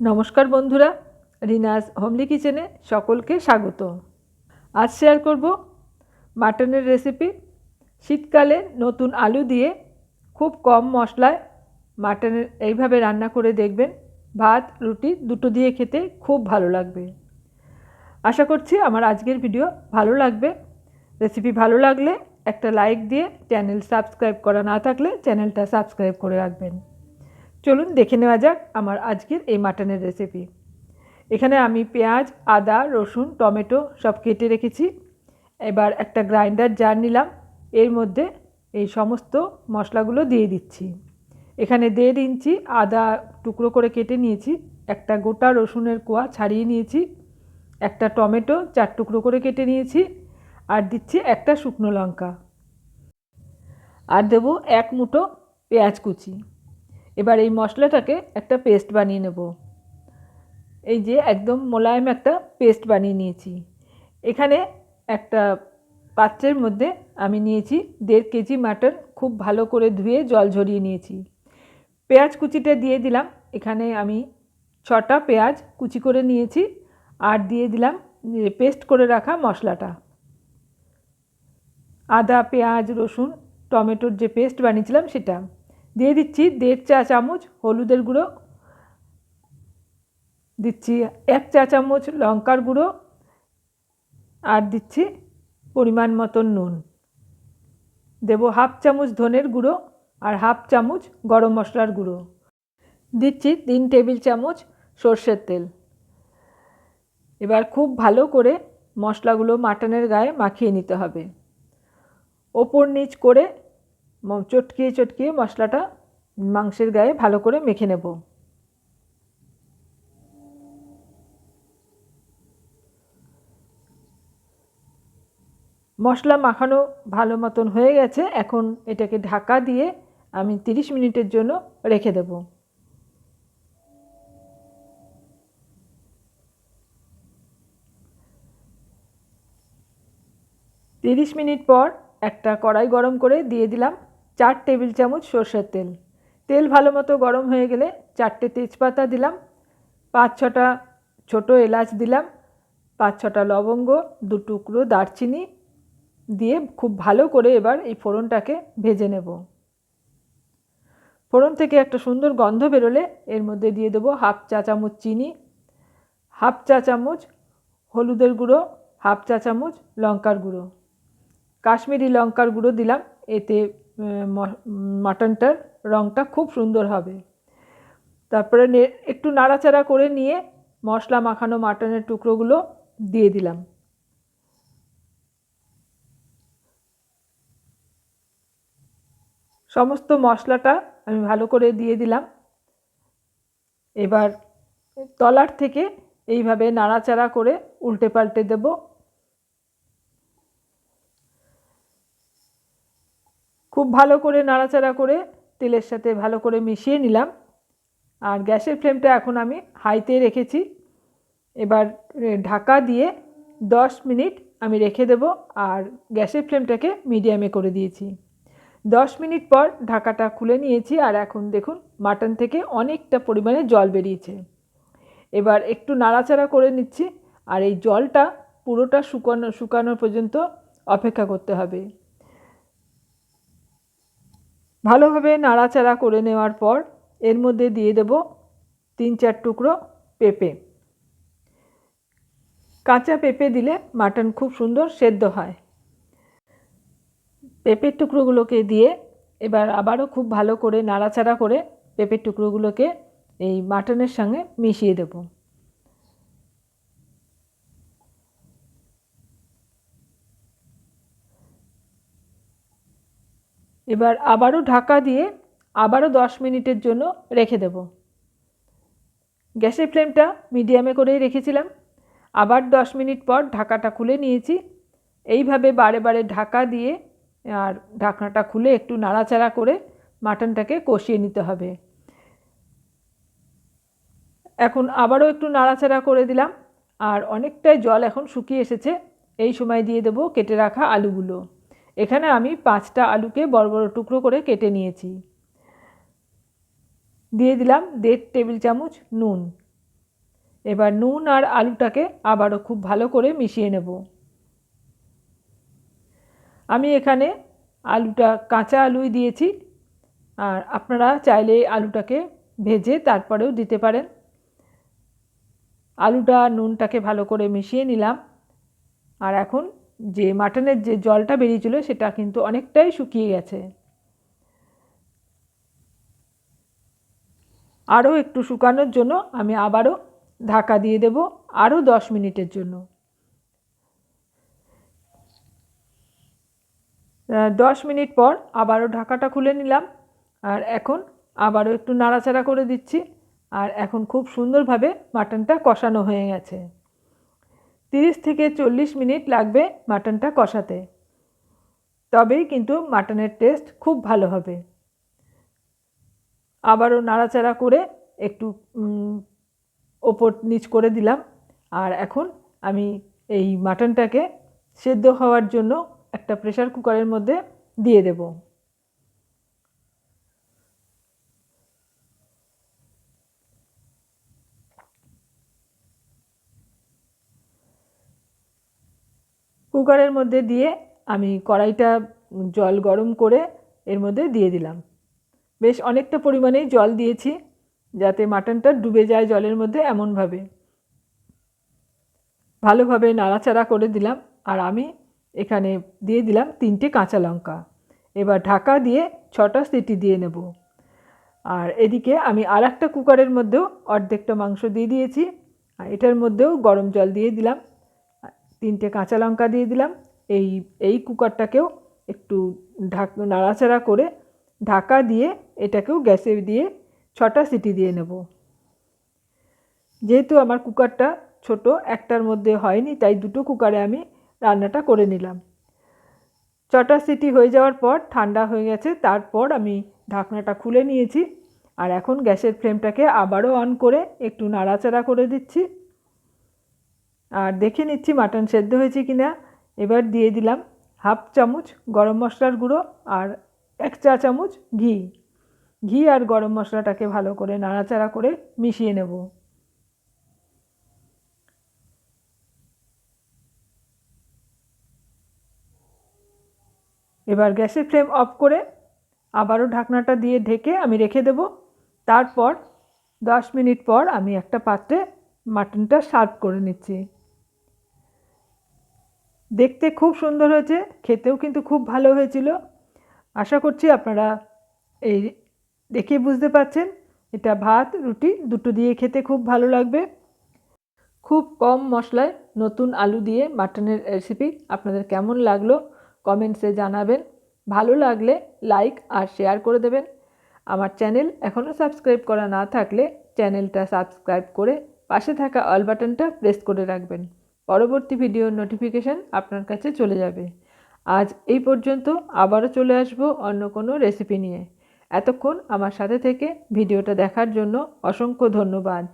নমস্কার বন্ধুরা রিনাস হোমলি কিচেনে সকলকে স্বাগত। আজ শেয়ার করব মাটনের রেসিপি শীতকালে নতুন আলু দিয়ে খুব কম মশলায় মাটনের এইভাবে রান্না করে দেখবেন। ভাত, রুটি দুটো দিয়ে খেতে খুব ভালো লাগবে। আশা করছি আমার আজকের ভিডিও ভালো লাগবে। রেসিপি ভালো লাগলে একটা লাইক দিয়ে চ্যানেল সাবস্ক্রাইব করা না থাকলে চ্যানেলটা সাবস্ক্রাইব করে রাখবেন। চলুন দেখে নেওয়া যাক আমার আজকের এই মাটনের রেসিপি এখানে আমি পেঁয়াজ, আদা, রসুন, টমেটো সব কেটে রেখেছি। এবার একটা গ্রাইন্ডার জার নিলাম। এর মধ্যে এই সমস্ত মশলাগুলো দিয়ে দিচ্ছি। এখানে দেড় ইঞ্চি আদা টুকরো করে কেটে নিয়েছি। একটা গোটা রসুনের কোয়া ছাড়িয়ে নিয়েছি। একটা টমেটো চার টুকরো করে কেটে নিয়েছি। আর দিচ্ছি একটা শুকনো লঙ্কা। আর দেবো এক মুঠো পেঁয়াজ কুচি। এবার এই মশলাটাকে একটা পেস্ট বানিয়ে নেব। এই যে একদম মোলায়েম একটা পেস্ট বানিয়ে নিয়েছি। এখানে একটা পাত্রের মধ্যে আমি নিয়েছি দেড় কেজি মাটন খুব ভালো করে ধুয়ে জল ঝরিয়ে নিয়েছি। পেঁয়াজ কুচিটা দিয়ে দিলাম। এখানে আমি ছটা পেঁয়াজ কুচি করে নিয়েছি আর দিয়ে দিলাম পেস্ট করে রাখা মশলাটা। আদা, পেঁয়াজ, রসুন, টমেটোর যে পেস্ট বানিয়েছিলাম সেটা। দিয়ে দিচ্ছি দেড় চা চামচ হলুদের গুঁড়ো, দিচ্ছি এক চা চামচ লঙ্কার গুঁড়ো আর দিচ্ছি পরিমাণ মতন নুন। দেব হাফ চামচ ধনের গুঁড়ো আর হাফ চামচ গরম মশলার গুঁড়ো। দিচ্ছি তিন টেবিল চামচ সর্ষের তেল। এবার খুব ভালো করে মশলাগুলো মাটনের গায়ে মাখিয়ে নিতে হবে। ওপর নিচ করে চটকিয়ে চটকিয়ে মশলাটা মাংসের গায়ে ভালো করে মেখে নেব। মশলা মাখানো ভালো মতন হয়ে গেছে, এখন এটাকে ঢাকা দিয়ে আমি 30 মিনিটের জন্য রেখে দেব। তিরিশ মিনিট পর একটা কড়াই গরম করে দিয়ে দিলাম। চার টেবিল চামচ সর্ষের তেল। তেল ভালো মতো গরম হয়ে গেলে চারটে তেজপাতা দিলাম, পাঁচ ছটা ছোটো এলাচ দিলাম, পাঁচ ছটা লবঙ্গ, দু টুকরো দারচিনি দিয়ে খুব ভালো করে এবার এই ফোড়নটাকে ভেজে নেব। ফোড়ন থেকে একটা সুন্দর গন্ধ বেরোলে এর মধ্যে দিয়ে দেবো হাফ চা চামচ চিনি, হাফ চা চামচ হলুদের গুঁড়ো, হাফ চা চামচ লঙ্কার গুঁড়ো। কাশ্মীরি লঙ্কার গুঁড়ো দিলাম, এতে মাটনটার রঙটা খুব সুন্দর হবে। তারপরে একটু নাড়াচাড়া করে নিয়ে মশলা মাখানো মাটনের টুকরোগুলো দিয়ে দিলাম। সমস্ত মশলাটা আমি ভালো করে দিয়ে দিলাম। এবার তলার থেকে এইভাবে নাড়াচাড়া করে উল্টে পাল্টে দেব। খুব ভালো করে নাড়াচাড়া করে তেলের সাথে ভালো করে মিশিয়ে নিলাম। আর গ্যাসের ফ্লেমটা এখন আমি হাইতে রেখেছি। এবার ঢাকা দিয়ে দশ মিনিট আমি রেখে দেব আর গ্যাসের ফ্লেমটাকে মিডিয়ামে করে দিয়েছি। দশ মিনিট পর ঢাকাটা খুলে নিয়েছি আর এখন দেখুন মাটন থেকে অনেকটা পরিমাণে জল বেরিয়েছে। এবার একটু নাড়াচাড়া করে নিচ্ছি আর এই জলটা পুরোটা শুকানো শুকানো পর্যন্ত অপেক্ষা করতে হবে। ভালোভাবে নাড়াচাড়া করে নেওয়ার পর এর মধ্যে দিয়ে দেব তিন চার টুকরো পেঁপে। কাঁচা পেঁপে দিলে মাটন খুব সুন্দর সেদ্ধ হয়। পেঁপের টুকরোগুলোকে দিয়ে এবার আবারও খুব ভালো করে নাড়াচাড়া করে পেঁপের টুকরোগুলোকে এই মাটনের সঙ্গে মিশিয়ে দেব। এবার আবারও ঢাকা দিয়ে আবারও দশ মিনিটের জন্য রেখে দেব। গ্যাসের ফ্লেমটা মিডিয়ামে করেই রেখেছিলাম। আবার দশ মিনিট পর ঢাকাটা খুলে নিয়েছি। এইভাবে বারে বারে ঢাকা দিয়ে আর ঢাকনাটা খুলে একটু নাড়াচাড়া করে মাটনটাকে কষিয়ে নিতে হবে। এখন আবারও একটু নাড়াচাড়া করে দিলাম। আর অনেকটাই জল এখন শুকিয়ে এসেছে। এই সময় দিয়ে দেবো কেটে রাখা আলুগুলো। এখানে আমি পাঁচটা আলুকে বড় বড় টুকরো করে কেটে নিয়েছি। দিয়ে দিলাম দেড় টেবিল চামচ নুন। এবার নুন আর আলুটাকে আবারও খুব ভালো করে মিশিয়ে নেব। আমি এখানে আলুটা কাঁচা আলুই দিয়েছি। আর আপনারা চাইলে আলুটাকে ভেজে তারপরেও দিতে পারেন। আলুটা নুনটাকে ভালো করে মিশিয়ে নিলাম। আর এখন যে মাটনের যে জলটা বেরিয়েছিল সেটা কিন্তু অনেকটাই শুকিয়ে গেছে। আরও একটু শুকানোর জন্য আমি আবারও ঢাকা দিয়ে দেব আরও দশ মিনিটের জন্য। দশ মিনিট পর আবারও ঢাকাটা খুলে নিলাম আর এখন আবারও একটু নাড়াচাড়া করে দিচ্ছি। আর এখন খুব সুন্দরভাবে মাটনটা কষানো হয়ে গেছে। তিরিশ থেকে চল্লিশ মিনিট লাগবে মাটনটা কষাতে। তবেই কিন্তু মাটনের টেস্ট খুব ভালো হবে। আবারও নাড়াচাড়া করে একটু ওপর নিচ করে দিলাম। আর এখন আমি এই মাটনটাকে সেদ্ধ হওয়ার জন্য একটা প্রেশার কুকারের মধ্যে দিয়ে দেব। কুকারের মধ্যে দিয়ে আমি কড়াইটা জল গরম করে এর মধ্যে দিয়ে দিলাম। বেশ অনেকটা পরিমাণেই জল দিয়েছি যাতে মাটনটা ডুবে যায় জলের মধ্যে এমনভাবে। ভালোভাবে নাড়াচাড়া করে দিলাম আর আমি এখানে দিয়ে দিলাম তিনটে কাঁচা লঙ্কা। এবার ঢাকা দিয়ে ছটা সিটি দিয়ে নেব। আর এদিকে আমি আর একটা কুকারের মধ্যেও অর্ধেকটা মাংস দিয়ে দিয়েছি। আর এটার মধ্যেও গরম জল দিয়ে দিলাম। তিনটে কাঁচা লঙ্কা দিয়ে দিলাম। এই এই কুকারটাকেও একটু ঢাক, নাড়াচাড়া করে ঢাকা দিয়ে এটাকেও গ্যাসে দিয়ে ছটা সিটি দিয়ে নেব। যেহেতু আমার কুকারটা ছোট, একটার মধ্যে হয়নি, তাই দুটো কুকারে আমি রান্নাটা করে নিলাম। ছটা সিটি হয়ে যাওয়ার পর ঠান্ডা হয়ে গেছে, তারপর আমি ঢাকনাটা খুলে নিয়েছি। আর এখন গ্যাসের ফ্লেমটাকে আবারও অন করে একটু নাড়াচাড়া করে দিচ্ছি। আর দেখে নিচ্ছি মাটন সেদ্ধ হয়েছে কি না এবার দিয়ে দিলাম হাফ চামচ গরম মশলার গুঁড়ো আর এক চা চামচ ঘি। ঘি আর গরম মশলাটাকে ভালো করে নাড়াচাড়া করে মিশিয়ে নেব। এবার গ্যাসের ফ্লেম অফ করে আবারও ঢাকনাটা দিয়ে ঢেকে আমি রেখে দেব। তারপর দশ মিনিট পর আমি একটা পাত্রে মাটনটা সার্ভ করে নিচ্ছি। দেখতে খুব সুন্দর হয়েছে, খেতেও কিন্তু খুব ভালো হয়েছিল। আশা করছি আপনারা এই দেখে বুঝতে পারছেন, এটা ভাত, রুটি, দুটো দিয়ে খেতে খুব ভালো লাগবে। খুব কম মশলায় নতুন আলু দিয়ে মাটনের রেসিপি আপনাদের কেমন লাগল কমেন্টসে জানাবেন। ভালো লাগলে লাইক আর শেয়ার করে দেবেন। আমার চ্যানেল এখনও সাবস্ক্রাইব করা না থাকলে চ্যানেলটা সাবস্ক্রাইব করে পাশে থাকা অল বাটনটা প্রেস করে রাখবেন। পরবর্তী ভিডিওর নোটিফিকেশান আপনার কাছে চলে যাবে। আজ এই পর্যন্ত আবারও চলে আসব অন্য কোনো রেসিপি নিয়ে। এতক্ষণ আমার সাথে থেকে ভিডিওটা দেখার জন্য অসংখ্য ধন্যবাদ।